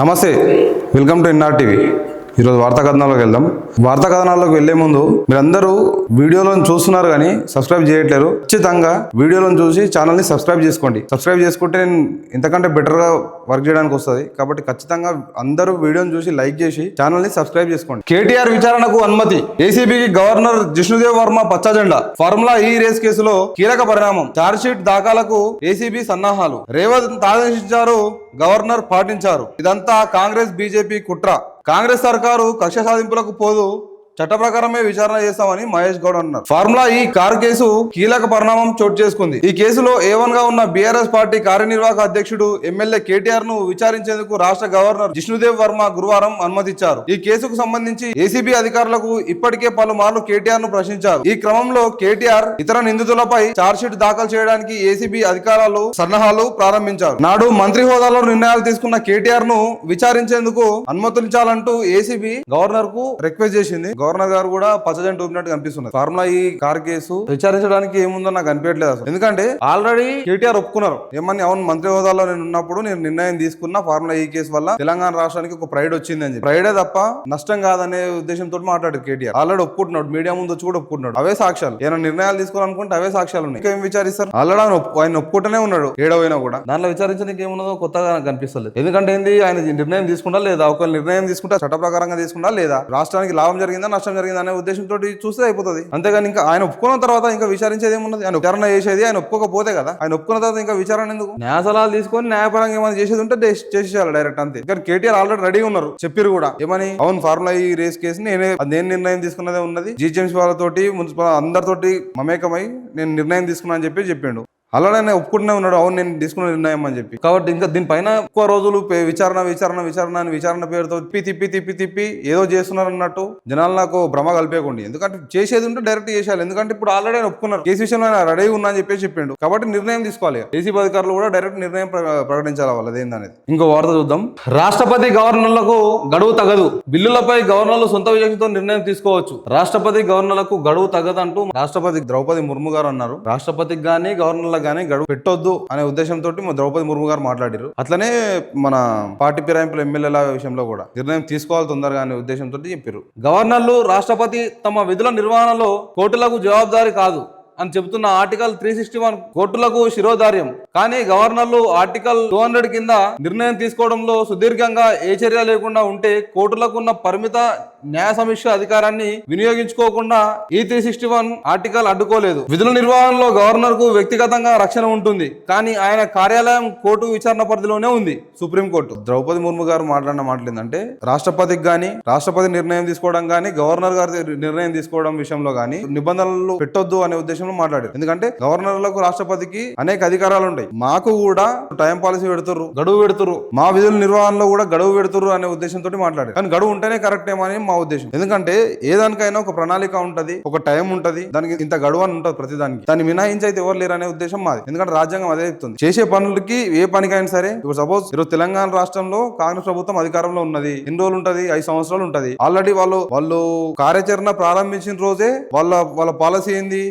నమస్తే welcome to NR TV. ఈరోజు వార్తా కథనాల్లోకి వెళ్దాం. వార్తా కథనాల్లోకి వెళ్ళే ముందు మీరందరూ వీడియోలను చూస్తున్నారు కానీ సబ్స్క్రైబ్ చేయట్లేరు. ఖచ్చితంగా వీడియోలను చూసి ఛానల్ని సబ్స్క్రైబ్ చేసుకోండి. సబ్స్క్రైబ్ చేసుకుంటే నేను ఇంతకంటే బెటర్గా వర్క్ చేయడానికి వస్తుంది. కాబట్టి ఖచ్చితంగా అందరూ వీడియోని చూసి లైక్ చేసి ఛానల్ని సబ్స్క్రైబ్ చేసుకోండి. కేటీఆర్ విచారణకు అనుమతి. ఏసీబీకి గవర్నర్ జిష్ణుదేవ్ వర్మ పచ్చజెండా. ఫార్ములా ఈ రేస్ కేసులో కీలక పరిణామం. చార్జ్షీట్ దాఖలకు ఏసీబీ సన్నాహాలు. రేవంత్ ఆదేశించారు. గవర్నర్ పాటించారు. ఇదంతా కాంగ్రెస్ బీజేపీ కుట్ర. కాంగ్రెస్ సర్కారు కక్ష సాధింపులకు పోదు. చట్ట ప్రకారమే విచారణ చేస్తామని మహేష్ గౌడ్ అన్నారు. ఫార్ములా ఈ కారు కేసు కీలక పరిణామం చోటు చేసుకుంది. ఈ కేసులో ఏవన్గా ఉన్న బీఆర్ఎస్ పార్టీ కార్యనిర్వాహక అధ్యక్షుడు ఎమ్మెల్యే కేటీఆర్ను విచారించేందుకు రాష్ట్ర గవర్నర్ జిష్ణుదేవ్ వర్మ గురువారం అనుమతిచ్చారు. ఈ కేసుకు సంబంధించి ఏసీబీ అధికారులకు ఇప్పటికే పలుమార్లు కేటీఆర్ను ప్రశ్నించారు. ఈ క్రమంలో కేటీఆర్ ఇతర నిందితులపై చార్జ్షీట్ దాఖలు చేయడానికి ఏసీబీ అధికారులు సన్నాహాలు ప్రారంభించారు. నాడు మంత్రి హోదాలో నిర్ణయాలు తీసుకున్న కేటీఆర్ను విచారించేందుకు అనుమతించాలంటూ ఏసీబీ గవర్నర్కు రిక్వెస్ట్ చేసింది గవర్నర్ గారు కూడా పచ్చజెంట్ ఊపినట్టు కనిపిస్తుంది ఫార్ములా ఈ కార్ కేసు విచారించడానికి ఏముందో నాకు అనిపించట్లేదు అసలు. ఎందుకంటే ఆల్రెడీ కేటీఆర్ ఒప్పుకున్నారు. ఏమని అవును మంత్రి హోదాలో నేను ఉన్నప్పుడు నేను నిర్ణయం తీసుకున్న ఫార్ములా ఈ కేసు వల్ల తెలంగాణ రాష్ట్రానికి ఒక ప్రైడ్ వచ్చిందని చెప్పి. ప్రైడే తప్ప నష్టం కాదనే ఉద్దేశంతో మాట్లాడారు కేటీఆర్. ఆల్రెడీ ఒప్పుకుంటున్నాడు మీడియా ముందు వచ్చి కూడా ఒప్పుకుంటున్నాడు. అవే సాక్ష్యాలు. ఏమైనా నిర్ణయాలు తీసుకోవాలనుకుంటే అవే సాక్ష్యాలు ఉన్నాయి. ఇంకేం విచారిస్తారు? ఆల్రెడీ ఆయన ఆయన ఒప్పుకుంటూనే ఉన్నాడు. ఏడవైనా కూడా. దానిలో విచారించడానికి ఏమున్నదో కొత్తగా కనిపిస్తలేదు ఎందుకంటే ఏంది? ఆయన నిర్ణయం తీసుకుంటా లేదా? ఒక నిర్ణయం తీసుకుంటా చట్ట ప్రకారంగా తీసుకుంటా లేదా? రాష్ట్రానికి లాభం జరిగిందా? నష్టం జరిగిందా అనే ఉద్దేశంతో చూస్తే అయిపోతుంది. అంతేగాని ఇంకా ఆయన ఒప్పుకున్న తర్వాత ఇంకా విచారించేది ఏమున్నది? ఆయన విచారణ చేసేది ఆయన ఒప్పుకోకపోతే కదా? ఆయన ఒప్పుకున్న తర్వాత ఇంకా విచారణ ఎందుకు? న్యాయ సలహాలు తీసుకొని న్యాయపరంగా ఏమైనా చేసేది ఉంటే చేసి- చేసేయాలి డైరెక్ట్ అంతే. కానీ కేటీఆర్ ఆల్రెడీ రెడీ ఉన్నారు. చెప్పారు కూడా. ఏమని? అవును ఫార్ములా ఈ రేస్ కేసు నేనే నేను నిర్ణయం తీసుకున్నదే ఉన్నది. జీజీఎంసీ వాళ్ళతోటి మున్సిపల్ అందరితోటి మమేకమై నేను నిర్ణయం తీసుకున్నా అని చెప్పి చెప్పిండు. అలానే ఒప్పుకుంటూనే ఉన్నాడు. అవును నేను తీసుకున్న నిర్ణయం అని చెప్పి. కాబట్టి ఇంకా దీనిపైన ఎక్కువ రోజులు విచారణ విచారణ విచారణ అని విచారణ పేరుతో తిప్పి తిప్పి తిప్పి తిప్పి ఏదో చేస్తున్నారు అన్నట్టు జనాలు నాకు భ్రమ కల్పేయకండి ఎందుకంటే చేసేది ఉంటే డైరెక్ట్ చేసేయాలి. ఎందుకంటే ఇప్పుడు ఆల్రెడీ ఆయన ఒప్పుకున్నారు. కేసు విషయంలో ఆయన రెడీ ఉన్నా అని చెప్పి చెప్పిండు. కాబట్టి నిర్ణయం తీసుకోవాలి ఏసీబీ అధికారులు కూడా డైరెక్ట్ నిర్ణయం ప్రకటించాలి వాళ్ళది ఏందనేది? ఇంకో వార్త చూద్దాం. రాష్ట్రపతి గవర్నర్లకు గడువు తగదు. బిల్లులపై గవర్నర్లు సొంత విజయంతో నిర్ణయం తీసుకోవచ్చు. రాష్ట్రపతి గవర్నర్లకు గడువు తగదంటూ రాష్ట్రపతి ద్రౌపది ముర్ము గారు అన్నారు. రాష్ట్రపతికి గానీ గవర్నర్లకు కానీ గడువు పెట్టొద్దు అనే ఉద్దేశంతో ద్రౌపది ముర్ము గారు మాట్లాడారు అట్లనే మన పార్టీ ఫిరాయింపుల ఎమ్మెల్యేల విషయంలో కూడా నిర్ణయం తీసుకోవాలి తొందరగా అనే ఉద్దేశంతో చెప్పారు గవర్నర్లు రాష్ట్రపతి తమ విధుల నిర్వహణలో కోర్టులకు జవాబుదారి కాదు. అని చెబుతున్న ఆర్టికల్ త్రీ సిక్స్టీ వన్ కోర్టులకు శిరోధార్యం. కానీ గవర్నర్లు ఆర్టికల్ టూ హండ్రెడ్ కింద నిర్ణయం తీసుకోవడంలో సుదీర్ఘంగా ఏ చర్య లేకుండా ఉంటే కోర్టులకు ఉన్న పరిమిత న్యాయ సమీక్ష అధికారాన్ని వినియోగించుకోకుండా ఈ త్రీ సిక్స్టీ వన్ ఆర్టికల్ అడ్డుకోలేదు. విధుల నిర్వహణలో గవర్నర్కు వ్యక్తిగతంగా రక్షణ ఉంటుంది. కానీ ఆయన కార్యాలయం కోర్టు విచారణ పరిధిలోనే ఉంది. సుప్రీంకోర్టు. ద్రౌపది ముర్ము గారు మాట్లాడిన మాటలు ఏంటంటే రాష్ట్రపతికి గాని రాష్ట్రపతి నిర్ణయం తీసుకోవడం గాని గవర్నర్ గారి నిర్ణయం తీసుకోవడం విషయంలో గాని నిబంధనలు పెట్టొద్దు అనే ఉద్దేశం ఉద్దేశంలో మాట్లాడారు. ఎందుకంటే గవర్నర్లకు రాష్ట్రపతికి అనేక అధికారాలు ఉంటాయి. మాకు కూడా టైం పాలసీ పెడుతుర్రు గడువు పెడుతుర్రు. మా విధుల నిర్వహణలో కూడా గడువు పెడుతుర్రు అనే ఉద్దేశంతో మాట్లాడారు. కానీ గడువు ఉంటేనే కరెక్ట్ ఏమో అని మా ఉద్దేశం. ఎందుకంటే ఏ దానికైనా ఒక ప్రణాళిక ఉంటది ఒక టైం ఉంటది దానికి ఇంత గడువు అని ఉంటుంది ప్రతి దానికి. దాన్ని మినహాయించి అయితే ఎవరు లేరు అనే ఉద్దేశం మాది. ఎందుకంటే రాజ్యాంగం అదే చెప్తుంది. చేసే పనులకి ఏ పనికైనా సరే ఇప్పుడు సపోజ్ ఈరోజు తెలంగాణ రాష్ట్రంలో కాంగ్రెస్ ప్రభుత్వం అధికారంలో ఉన్నది. ఎన్ని రోజులు ఉంటది? ఐదు సంవత్సరాలు ఉంటది. ఆల్రెడీ వాళ్ళు వాళ్ళు కార్యాచరణ ప్రారంభించిన రోజే వాళ్ళ వాళ్ళ పాలసీ ఏంది?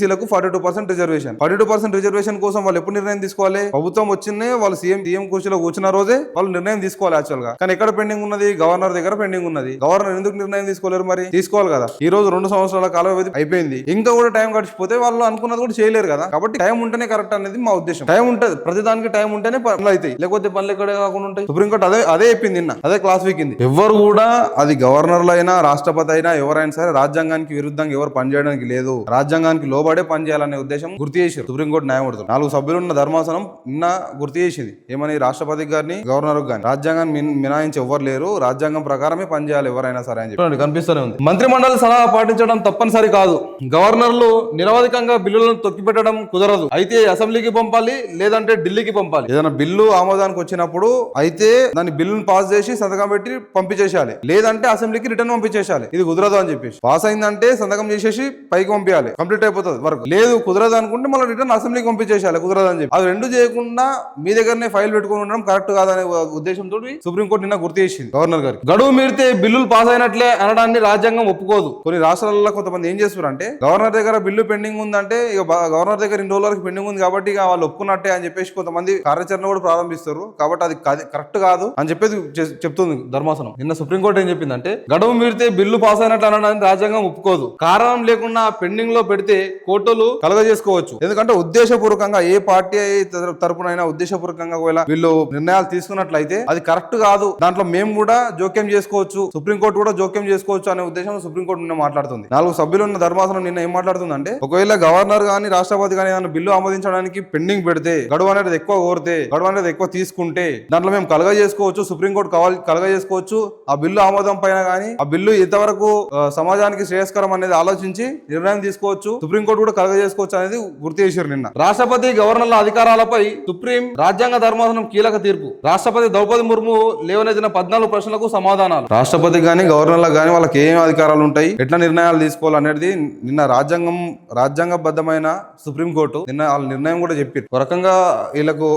బీసీలకు forty two percent reservation. Forty two percent reservation కోసం వాళ్ళు ఎప్పుడు నిర్ణయం తీసుకోవాలి? ప్రభుత్వం వచ్చిందే వాళ్ళు సీఎం సీఎం కుర్చీలో కూర్చున్న రోజే వాళ్ళు నిర్ణయం తీసుకోవాలి యాక్చువల్గా. కానీ ఎక్కడ పెండింగ్ ఉన్నది? గవర్నర్ దగ్గర పెండింగ్ ఉన్నది. గవర్నర్ ఎందుకు నిర్ణయం తీసుకోలేరు మరి? తీసుకోవాలి కదా. ఈ రోజు రెండు సంవత్సరాల కాల వ్యవధి అయిపోయింది. ఇంకా కూడా టైం గడిచిపోతే వాళ్ళు అనుకున్నది కూడా చేయలేరు కదా. కాబట్టి టైం ఉంటేనే కరెక్ట్ అనేది మా ఉద్దేశం. టైం ఉంటుంది. ప్రతి దానికి టైం ఉంటేనే పనులు అవుతాయి. లేకపోతే పనులు ఎక్కడ కాకుండా ఉంటాయి. సుప్రీంకోర్టు అదే అదే చెప్పింది నిన్న. అదే క్లాస్ వీకింది. ఎవరు కూడా అది గవర్నర్లు అయినా రాష్ట్రపతి అయినా ఎవరైనా సరే రాజ్యాంగానికి విరుద్ధంగా ఎవరు పనిచేయడానికి లేదు. రాజ్యాంగానికి లోబడే పని చేయాలనే ఉద్దేశం గుర్తు చేశారు సుప్రీంకోర్టు న్యాయమూర్తులు నాలుగు సభ్యులు ఉన్న ధర్మాసనం నిన్న గుర్తు చేసింది. ఏమని రాష్ట్రపతి గారిని గవర్నర్ గారిని. రాజ్యాంగాన్ని మిన్- మినహాయించి ఎవరు లేరు. రాజ్యాంగం ప్రకారమే పనిచేయాలి ఎవరైనా సరే అని చెప్పి. కనిపిస్తూనే ఉంది. మంత్రిమండలి సలహా పాటించడం తప్పనిసరి కాదు. గవర్నర్లు నిరవధికంగా బిల్లులను తొక్కిపెట్టడం కుదరదు. అయితే అసెంబ్లీకి పంపాలి లేదంటే ఢిల్లీకి పంపాలి. ఏదైనా బిల్లు ఆమోదానికి వచ్చినప్పుడు అయితే దాని బిల్లును పాస్ చేసి సంతకం పెట్టి పంపించేసేయాలి. లేదంటే అసెంబ్లీకి రిటర్న్ పంపించేసేయాలి. ఇది కుదరదు అని చెప్పేసి. పాస్ అయిందంటే సంతకం చేసేసి పైకి పంపించాలి. కంప్లీట్ అయిపోతుంది. వరకు. లేదు కుదరదు అనుకుంటే మళ్ళీ రిటర్న్ అసెంబ్లీకి పంపించేసేయాలి కుదరదు అని చెప్పి. అది రెండు చేయకుండా మీ దగ్గరనే ఫైల్ పెట్టుకుని ఉండడం కరెక్ట్ కాదనే ఉద్దేశంతో సుప్రీంకోర్టు నిన్న గుర్తు చేసింది గవర్నర్ గారికి. గడువు మీరితే బిల్లులు పాస్ అయినట్లే అనడాన్ని రాజ్యాంగం ఒప్పుకోదు. కొన్ని రాష్ట్రాలలో కొంతమంది ఏం చేస్తున్నారు అంటే గవర్నర్ దగ్గర బిల్లు పెండింగ్ ఉందంటే ఇక గవర్నర్ దగ్గర ఇన్ని రోజుల వరకు పెండింగ్ ఉంది కాబట్టి ఇక వాళ్ళు ఒప్పుకున్నట్టే అని చెప్పేసి కొంతమంది కార్యాచరణ కూడా ప్రారంభిస్తారు. కాబట్టి అది కరెక్ట్ కాదు అని చెప్పేది చెప్తుంది ధర్మాసనం. నిన్న సుప్రీంకోర్టు ఏం చెప్పిందంటే గడువు మీరితే బిల్లు పాస్ అయినట్లు అనడానికి రాజ్యాంగం ఒప్పుకోదు. కారణం లేకుండా పెండింగ్లో పెడితే కోటలు కలగజేసుకోవచ్చు. ఎందుకంటే ఉద్దేశపూర్వకంగా ఏ పార్టీ తరపున తరపునైనా ఉద్దేశపూర్వకంగా ఒకవేళ వీళ్ళు నిర్ణయాలు తీసుకున్నట్లయితే అది కరెక్ట్ కాదు. దాంట్లో మేము కూడా జోక్యం చేసుకోవచ్చు సుప్రీంకోర్టు కూడా జోక్యం చేసుకోవచ్చు అనే ఉద్దేశంలో సుప్రీంకోర్టు నిన్న మాట్లాడుతుంది. నాలుగు సభ్యులు ఉన్న ధర్మాసనం నిన్న ఏం మాట్లాడుతుందంటే ఒకవేళ గవర్నర్ గానీ రాష్ట్రపతి గానీ ఏదైనా బిల్లు ఆమోదించడానికి పెండింగ్ పెడితే గడువు అనేది ఎక్కువ కోరితే గడువు అనేది ఎక్కువ తీసుకుంటే దాంట్లో మేము కలగ చేసుకోవచ్చు సుప్రీంకోర్టు కావాలి కలగ చేసుకోవచ్చు ఆ బిల్లు ఆమోదం పైన కానీ ఆ బిల్లు ఇంతవరకు సమాజానికి శ్రేయస్కరం అనేది ఆలోచించి నిర్ణయం తీసుకోవచ్చు సుప్రీంకోర్టు కూడా కలగ చేసుకోవచ్చు అనేది గుర్తు చేశారు నిన్న. రాష్ట్రపతి గవర్నర్ల అధికారాలపై సుప్రీం రాజ్యాంగ ధర్మాసనం కీలక తీర్పు. రాష్ట్రపతి ద్రౌపది ముర్ము లేవనెత్తిన పద్నాలుగు ప్రశ్నలకు సమాధానాలు. రాష్ట్రపతి గాని గవర్నర్లకు గాని వాళ్ళకి ఏం అధికారాలు ఉంటాయి? ఎట్లా నిర్ణయాలు తీసుకోవాలనేది నిన్న రాజ్యాంగం రాజ్యాంగబద్ధమైన సుప్రీంకోర్టు నిన్న వాళ్ళ నిర్ణయం కూడా చెప్పారు ఒక రకంగా వీళ్ళకు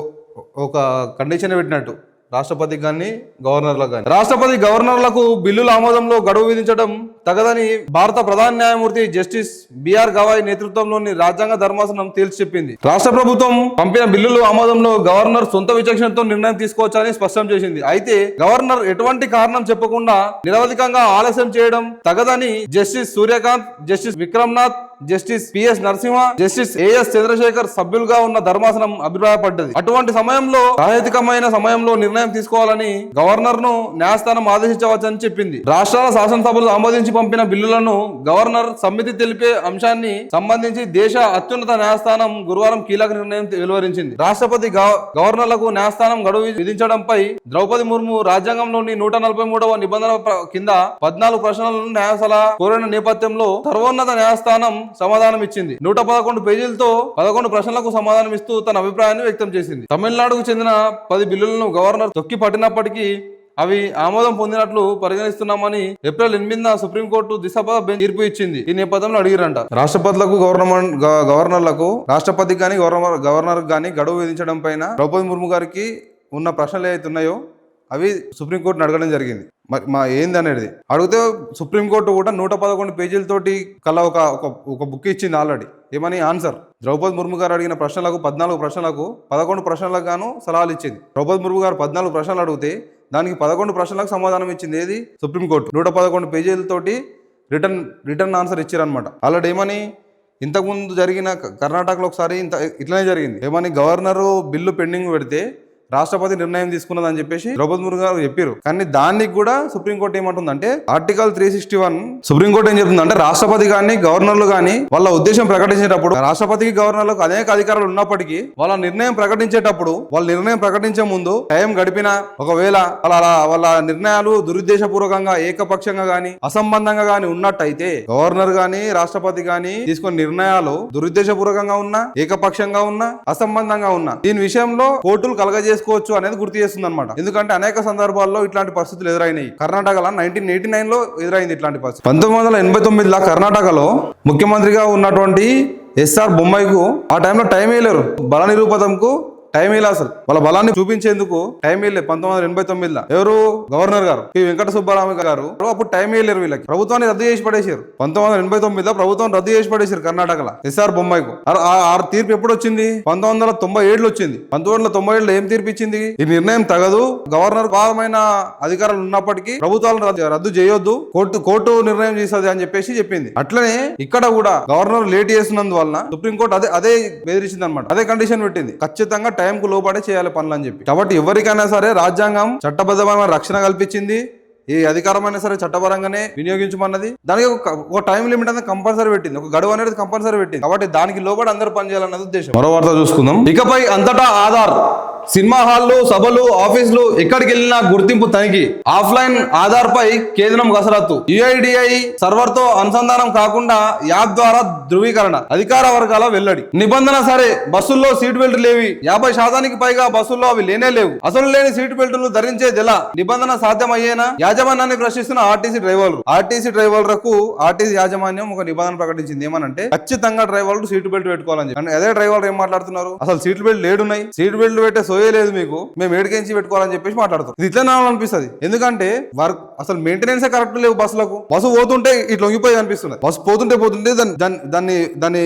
ఒక కండిషన్ పెట్టినట్టు రాష్ట్రపతికి కానీ గవర్నర్లకు కానీ రాష్ట్రపతి గవర్నర్లకు బిల్లుల ఆమోదంలో గడువు విధించడం తగదని భారత ప్రధాన న్యాయమూర్తి జస్టిస్ బిఆర్ గవాయ్ నేతృత్వంలోని రాజ్యాంగ ధర్మాసనం తేల్చి చెప్పింది. రాష్ట్ర ప్రభుత్వం పంపిన బిల్లులు ఆమోదంలో గవర్నర్ సొంత విచక్షణతో నిర్ణయం తీసుకోవచ్చని స్పష్టం చేసింది. అయితే గవర్నర్ ఎటువంటి కారణం చెప్పకుండా నిరవధికంగా ఆలస్యం చేయడం తగదని justice Suryakant justice Vikramnath justice P S Narasimha justice A S Chandrasekhar సభ్యులుగా ఉన్న ధర్మాసనం అభిప్రాయపడ్డది. అటువంటి సమయంలో రాజకీయమైన సమయంలో నిర్ణయం తీసుకోవాలని గవర్నర్ను న్యాయస్థానం ఆదేశించవచ్చని చెప్పింది. రాష్ట్రాల శాసనసభలు ఆమోదించి పంపిన బిల్లులను గవర్నర్ సమ్మితి తెలిపే అంశాన్ని సంబంధించి దేశ అత్యున్నత న్యాయస్థానం గురువారం కీలక నిర్ణయం వెలువరించింది. రాష్ట్రపతి గవర్నర్లకు న్యాయస్థానం గడువు విధించడంపై ద్రౌపది ముర్ము రాజ్యాంగంలోని నూట నలభై మూడవ నిబంధన కింద పద్నాలుగు ప్రశ్నలను న్యాయశాల కోరిన నేపథ్యంలో సర్వోన్నత న్యాయస్థానం సమాధానం ఇచ్చింది నూట పదకొండు పేజీలతో పదకొండు ప్రశ్నలకు సమాధానం ఇస్తూ తన అభిప్రాయాన్ని వ్యక్తం చేసింది. తమిళనాడుకు చెందిన పది బిల్లులను గవర్నర్ తొక్కి పట్టినప్పటికీ అవి ఆమోదం పొందినట్లు పరిగణిస్తున్నామని ఏప్రిల్ ఎనిమిదిన సుప్రీంకోర్టు దిశప బెంచ్ తీర్పు ఇచ్చింది. ఈ నేపథ్యంలో అడిగిరంట. రాష్ట్రపతులకు గవర్నమెంట్ గవర్నర్లకు రాష్ట్రపతికి కానీ గవర్నర్ గవర్నర్ కానీ గడువు విధించడం పైన ద్రౌపది ముర్ము గారికి ఉన్న ప్రశ్నలు ఏవైతే ఉన్నాయో అవి సుప్రీంకోర్టును అడగడం జరిగింది. మరి మా ఏంది అనేది? అడిగితే సుప్రీంకోర్టు కూడా నూట పదకొండు పేజీలతోటి కల్లా ఒక ఒక ఒక బుక్ ఇచ్చింది ఆల్రెడీ. ఏమని? ఆన్సర్. ద్రౌపది ముర్ము గారు అడిగిన ప్రశ్నలకు పద్నాలుగు ప్రశ్నలకు పదకొండు ప్రశ్నలకు గాను సలహాలు ఇచ్చింది. ద్రౌపది ముర్ము గారు పద్నాలుగు ప్రశ్నలు అడిగితే దానికి పదకొండు ప్రశ్నలకు సమాధానం ఇచ్చింది. ఏది? సుప్రీంకోర్టు నూట పదకొండు పేజీలతోటి రిటర్న్ రిటర్న్ ఆన్సర్ ఇచ్చారనమాట ఆల్రెడీ ఏమని? ఇంతకుముందు జరిగిన కర్ణాటకలో ఒకసారి ఇంత ఇట్లనే జరిగింది. ఏమని? గవర్నరు బిల్లు పెండింగ్ పెడితే రాష్ట్రపతి నిర్ణయం తీసుకున్నదని చెప్పేసి ద్రౌపది ముర్ము గారు చెప్పారు. కానీ దానికి కూడా సుప్రీంకోర్టు ఏమంటుందంటే article three sixty one Supreme Court ఏం చెప్తుందంటే రాష్ట్రపతి కానీ గవర్నర్లు కానీ వాళ్ళ ఉద్దేశం ప్రకటించేటప్పుడు రాష్ట్రపతికి గవర్నర్లకు అనేక అధికారాలు ఉన్నప్పటికీ వాళ్ళ నిర్ణయం ప్రకటించేటప్పుడు వాళ్ళ నిర్ణయం ప్రకటించే ముందు టైం గడిపిన ఒకవేళ వాళ్ళ వాళ్ళ నిర్ణయాలు దురుద్దేశపూర్వకంగా ఏకపక్షంగా గాని అసంబంధంగా గాని ఉన్నట్టయితే గవర్నర్ గాని రాష్ట్రపతి గాని తీసుకున్న నిర్ణయాలు దురుద్దేశపూర్వకంగా ఉన్నా ఏకపక్షంగా ఉన్నా అసంబంధంగా ఉన్నా దీని విషయంలో కోర్టులు చేసుకోవచ్చు అనేది గుర్తు చేస్తుంది అనమాట ఎందుకంటే అనేక సందర్భాల్లో ఇట్లాంటి పరిస్థితులు ఎదురైనాయి. కర్ణాటకలో నైన్టీన్ ఎయిటీ నైన్లో ఎదురైంది ఇట్లాంటి పరిస్థితి. పంతొమ్మిది వందల ఎనభై తొమ్మిదిలో కర్ణాటకలో ముఖ్యమంత్రిగా ఉన్నటువంటి ఎస్ఆర్ బొమ్మాయికు ఆ టైంలో టైం వేయలేరు. బల నిరూపతంకు టైం ఇలా అసలు. వాళ్ళ బలాన్ని చూపించేందుకు టైం వేయలే పంతొమ్మిది వందల ఎనభై తొమ్మిదిలో. ఎవరు? గవర్నర్ గారు. పి. వెంకట సుబ్బారామ గారు. అప్పుడు టైం వేయలేరు వీళ్ళకి. ప్రభుత్వాన్ని రద్దు చేసి పడేసారు పంతొమ్మిది వందల ఎనభై తొమ్మిదిలో ప్రభుత్వం రద్దు చేసి పడేసారు కర్ణాటకలో. ఎస్ఆర్ బొమ్మాయికు. ఆ- తీర్పు ఎప్పుడు వచ్చింది? పంతొమ్మిది వందల తొంభై ఏడులో వచ్చింది. పంతొమ్మిది వందల తొంభై ఏడులో ఏం తీర్పు ఇచ్చింది? ఈ నిర్ణయం తగదు. గవర్నర్ పాదమైన అధికారాలు ఉన్నప్పటికీ ప్రభుత్వాలను రద్దు- రద్దు చేయొద్దు. కోర్టు కోర్టు నిర్ణయం చేస్తుంది అని చెప్పేసి చెప్పింది. అట్లనే ఇక్కడ కూడా గవర్నర్ లేట్ చేసినందువల్ల సుప్రీంకోర్టు అదే అదే బెదిరించింది అనమాట అదే కండిషన్ పెట్టింది. ఖచ్చితంగా టైంకు కు చేయాలి పనులు అని చెప్పి. కాబట్టి ఎవరికైనా సరే రాజ్యాంగం చట్టబద్ధమైన రక్షణ కల్పించింది. ఏ అధికారమైనా సరే చట్టపరంగానే వినియోగించమన్నది. దానికి ఒక టైం లిమిట్ అనేది కంపల్సరీ పెట్టింది. ఒక గడువు అనేది కంపల్సరీ పెట్టింది. కాబట్టి దానికి లోబడి అందరూ పనిచేయాలన్నది ఉద్దేశం. మరో వార్త చూసుకుందాం. ఇకపై అంతటా ఆధార్. సినిమా హాళ్ళు సభలు ఆఫీసులు ఎక్కడికి వెళ్ళినా గుర్తింపు తనిఖీ. ఆఫ్లైన్ ఆధార్ పై కేంద్రం కసరత్తు. యుఐడిఐ సర్వర్తో అనుసంధానం కాకుండా యాప్ ద్వారా ధృవీకరణ. అధికార వర్గాల వెల్లడి. నిబంధన సరే బస్సుల్లో సీట్ బెల్ట్ లేవి. యాభై శాతానికి పైగా బస్సుల్లో అవి లేనే లేవు. అసలు లేని సీట్ బెల్టులు ధరించేది ఎలా నిబంధన సాధ్యమయ్యేనా? యాజమాన్యాన్ని ప్రశ్నిస్తున్న ఆర్టీసీ డ్రైవర్లు. ఆర్టీసీ డ్రైవర్లకు ఆర్టీసీ యాజమాన్యం ఒక నిబంధన ప్రకటించింది. ఏమనంటే ఖచ్చితంగా డ్రైవర్లు సీట్ బెల్ట్ పెట్టుకోవాలని చెప్పి. అదే డ్రైవర్లు ఏం మాట్లాడుతున్నారు? అసలు సీట్ బెల్ట్ లేడున్నాయి. సీట్ బెల్ట్ పెట్టే సోయే లేదు మీకు. మేము ఏడికించి పెట్టుకోవాలని చెప్పేసి మాట్లాడుతాం ఇది ఇట్లా అనిపిస్తుంది. ఎందుకంటే వర్క్ అసలు మెయింటెనెన్స్ కరెక్ట్ లేవు బస్సులకు. బస్సు పోతుంటే ఇట్లా లొంగిపోయి అనిపిస్తుంది బస్సు పోతుంటే పోతుంటే దాన్ని దాన్ని- దాన్ని దాన్ని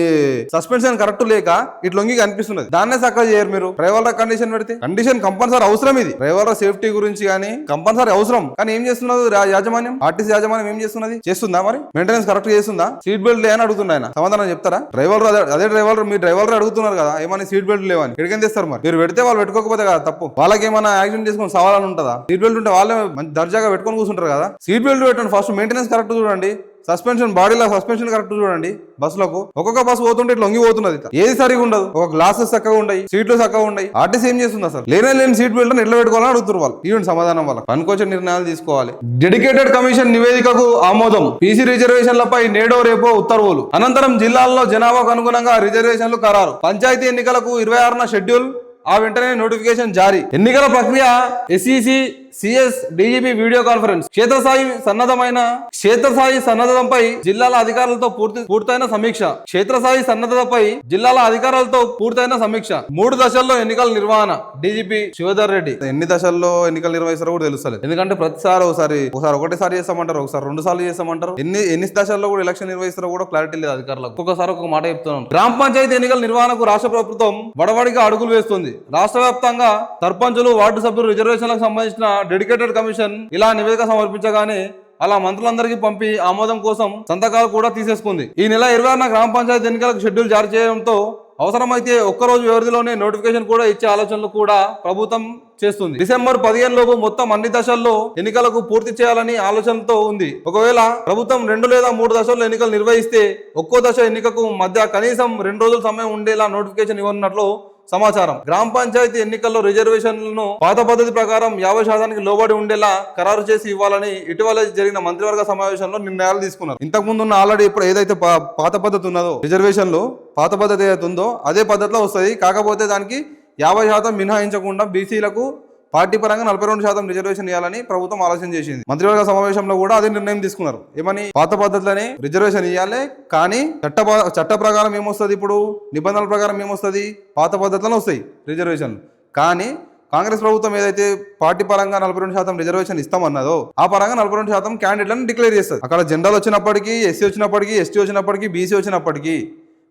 సస్పెన్షన్ కరెక్ట్ లేక ఇట్లా లొంగి కనిపిస్తున్నది. దాన్నే చక్కగా చేయరు మీరు. డ్రైవర్ల కండిషన్ పెడితే కండిషన్ కంపల్సరీ అవసరం ఇది. డ్రైవర్ల సేఫ్టీ గురించి కానీ కంపల్సరీ అవసరం. కానీ ఏం చేస్తున్నది యాజమాన్యం? ఆర్టీసీ యాజమాన్యం ఏం చేస్తున్నది? చేస్తుందా మరి? మెయింటెనెన్స్ కరెక్ట్ చేస్తుందా? సీట్ బెల్ట్ లేని అడుగుతున్నా ఆయన. సమాధానం చెప్తారా? డ్రైవర్ అదే డ్రైవర్ మీ డ్రైవర్ అడుగుతున్నారు కదా ఏమని సీట్ బెల్ట్ లేవని. ఎక్కడికి తెస్తారు మరి. మీరు పెడితే వాళ్ళు పెట్టుకోకపోతే కదా తప్పు. వాళ్ళకి ఏమైనా యాక్సిడెంట్ చేసుకొని సవాలని ఉంటుందా సీట్ బెల్ట్ ఉంటే వాళ్ళే దర్జాగా పెట్టుకొని కూర్చుంటారు కదా. సీట్ బెల్ట్ పెట్టండి ఫస్ట్ మెయింటెనెన్స్ కరెక్ట్ చూడండి. సస్పెన్షన్ బాడీలో సస్పెన్షన్ కరెక్ట్ చూడండి బస్సులకు. ఒక్కొక్క బస్సు పోతుంటే ఇట్లా లొంగి పోతున్నది ఏది సరిగా ఉండదు. ఒక గ్లాసెస్ చక్కగా ఉండయి సీట్లు చక్కగా ఉండయి ఆర్టీసీ ఏం చేస్తుంది అసలు? లేనే లేని సీట్ బెల్ట్ ఎట్లా పెట్టుకోవాలని అడుగుతున్నారు వాళ్ళు. ఈవెంట్ సమాధానం వాళ్ళకి. పనికొచ్చే నిర్ణయాలు తీసుకోవాలి. డెడికేటెడ్ కమిషన్ నివేదికకు ఆమోదం. పీసీ రిజర్వేషన్లపై నేడో రేపో ఉత్తర్వులు. అనంతరం జిల్లాల్లో జనాభాకు అనుగుణంగా రిజర్వేషన్లు ఖరారు. పంచాయతీ ఎన్నికలకు ఇరవై ఆరున షెడ్యూల్ ఆ వెంటనే నోటిఫికేషన్ జారీ. ఎన్నికల ప్రక్రియ SEC CS DGP video conference. క్షేత్రస్థాయి సన్నద్ధమైన క్షేత్రస్థాయి సన్నద్ధంపై జిల్లాల అధికారులతో పూర్తి పూర్తయిన సమీక్ష. క్షేత్రస్థాయి సన్నద్ధతపై జిల్లాల అధికారులతో పూర్తయిన సమీక్ష. మూడు దశల్లో ఎన్నికల నిర్వహణ. డీజీపీ శివధర్ రెడ్డి. ఎన్ని దశల్లో ఎన్నికలు నిర్వహిస్తారో కూడా తెలుస్తలేదు. ఎందుకంటే ప్రతిసారి ఒకసారి ఒకసారి ఒకటేసారి చేస్తామంటారు ఒకసారి రెండు సార్లు చేస్తామంటారు. ఎన్ని ఎన్ని దశల్లో కూడా ఎలక్షన్ నిర్వహిస్తారో కూడా క్లారిటీ లేదు అధికారులకు. ఒక్కొక్కసారి ఒక మాట చెప్తున్నాను. గ్రామ పంచాయతీ ఎన్నికల నిర్వహణకు రాష్ట్ర ప్రభుత్వం వడవడిగా అడుగులు వేస్తుంది. రాష్ట్ర వ్యాప్తంగా సర్పంచులు వార్డు సభ్యులు రిజర్వేషన్లకు సంబంధించిన డెడికేటెడ్ కమిషన్ ఇలా నివేదిక సమర్పించగానే అలా మంత్రులందరికీ పంపి ఆమోదం కోసం సంతకాలు కూడా తీసేసుకుంది. ఈ నెల ఇరవై ఆరున గ్రామ పంచాయతీ ఎన్నికలకు షెడ్యూల్ జారీ చేయడంతో అవసరమైతే ఒక్కరోజు వ్యవధిలోనే నోటిఫికేషన్ కూడా ఇచ్చే ఆలోచనలు కూడా ప్రభుత్వం చేస్తుంది. డిసెంబర్ పదిహేను లోపు మొత్తం అన్ని దశల్లో ఎన్నికలకు పూర్తి చేయాలని ఆలోచనతో ఉంది. ఒకవేళ ప్రభుత్వం రెండు లేదా మూడు దశల్లో ఎన్నికలు నిర్వహిస్తే ఒక్కో దశ ఎన్నికకు మధ్య కనీసం రెండు రోజుల సమయం ఉండేలా నోటిఫికేషన్ ఇవ్వనున్నట్లు సమాచారం. గ్రామ పంచాయతీ ఎన్నికల్లో రిజర్వేషన్లను పాత పద్ధతి ప్రకారం యాభై శాతానికి లోబడి ఉండేలా ఖరారు చేసి ఇవ్వాలని ఇటీవల జరిగిన మంత్రివర్గ సమావేశంలో నిర్ణయాలు తీసుకున్నారు. ఇంతకు ముందు ఉన్న ఆల్రెడీ ఇప్పుడు ఏదైతే పాత పద్ధతి ఉన్నదో రిజర్వేషన్లు పాత పద్ధతి ఏదైతే ఉందో అదే పద్ధతిలో వస్తుంది. కాకపోతే దానికి యాభై శాతం మినహాయించకుండా బీసీలకు పార్టీ పరంగా నలభై రెండు శాతం రిజర్వేషన్ ఇవ్వాలని ప్రభుత్వం ఆలోచన చేసింది. మంత్రివర్గ సమావేశంలో కూడా అదే నిర్ణయం తీసుకున్నారు. ఏమని? పాత పద్ధతిలోనే రిజర్వేషన్ ఇవ్వాలి కానీ చట్ట చట్ట ప్రకారం ఏమొస్తుంది ఇప్పుడు? నిబంధనల ప్రకారం ఏమొస్తుంది? పాత పద్ధతిలోనే వస్తాయి రిజర్వేషన్లు కానీ కాంగ్రెస్ ప్రభుత్వం ఏదైతే పార్టీ పరంగా నలభై రెండు శాతం రిజర్వేషన్ ఇస్తామన్నదో ఆ పరంగా నలభై రెండు శాతం క్యాండిడేట్లను డిక్లేర్ చేస్తుంది. అక్కడ జనరల్ వచ్చినప్పటికీ ఎస్సీ వచ్చినప్పటికీ ఎస్టీ వచ్చినప్పటికీ బీసీ వచ్చినప్పటికీ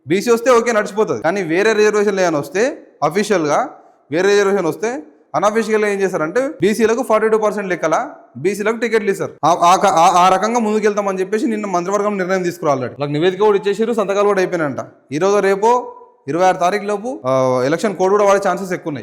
బీసీ వస్తే ఓకే నడిచిపోతుంది. కానీ వేరే రిజర్వేషన్ లేని వస్తే అఫీషియల్గా వేరే రిజర్వేషన్ వస్తే అన్అఫీషియల్ ఏం చేస్తారంటే బీసీలకు ఫార్టీ టూ పర్సెంట్ లెక్కల బీసీలకు టికెట్లు ఇస్తారు. ఆ- రకంగా ముందుకెళ్తామని చెప్పేసి నిన్న మంత్రివర్గం నిర్ణయం తీసుకురావాలి వాళ్ళకి నివేదిక కూడా ఇచ్చేసారు సంతకాలు కూడా అయిపోయినాయంట. ఈ రోజు రేపు ఇరవై ఆరు తారీఖు లోపు ఎలక్షన్ కోడ్ కూడా వాడే ఛాన్సెస్ ఎక్కువ ఉన్నాయి.